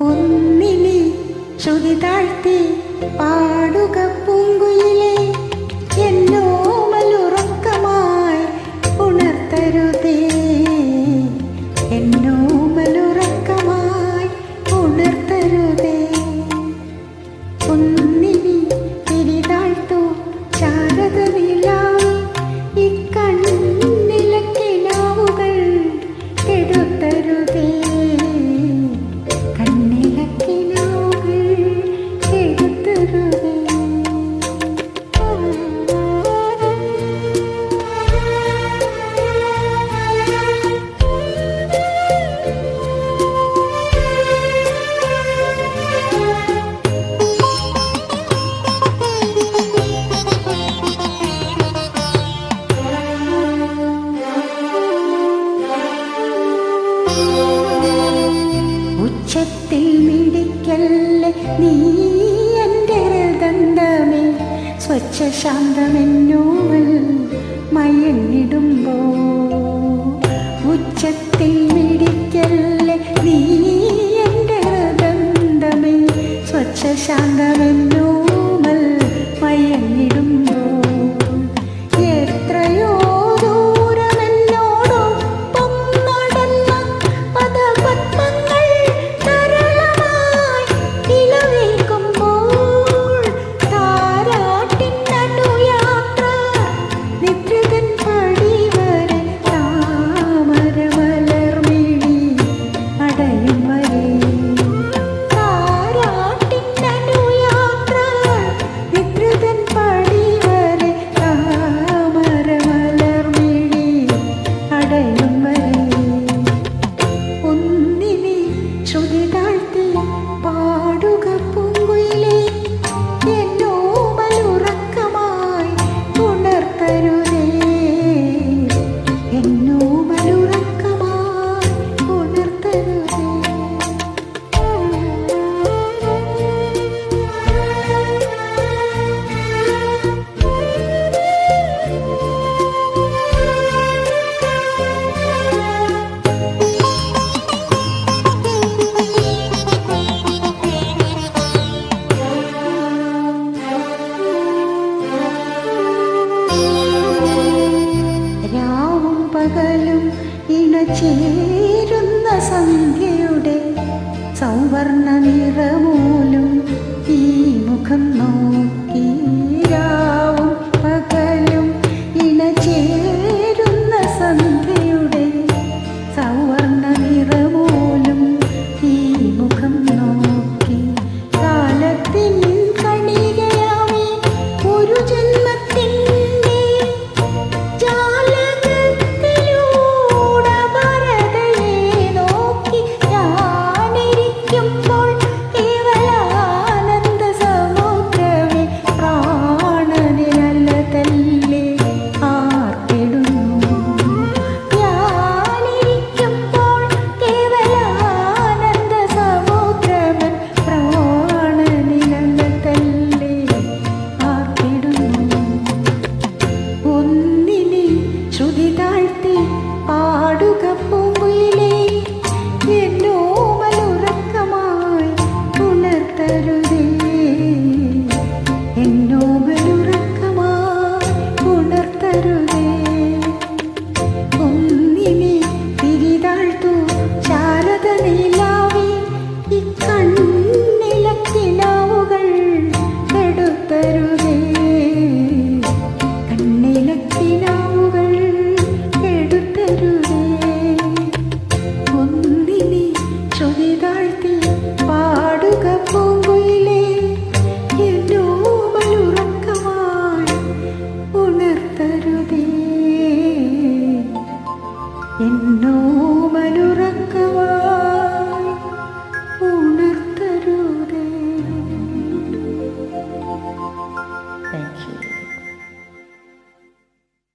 ഒന്നിനി ശ്രുതി താഴ്ത്തി പാടുക പൂങ്കുയിലെ എന്നോമലുറക്കമായി മിടിക്കല്ലേ നീ എന്റെ ഹൃദന്തമേ സ്വച്ഛ ശാന്തമെന്നോവൽ മയങ്ങിടുമ്പോ? ഉച്ചത്തിൽ മിടിക്കല്ലേ നീ എന്റെ ഹൃദന്തമേ സ്വച്ഛ ശാന്തമെന്നോവൽ rindu ചേരുന്ന സന്ധ്യയുടെ സൗവർണ നിറമൂലും ഈ മുഖം നോക്കി എന്നോ മനുറക്കവാ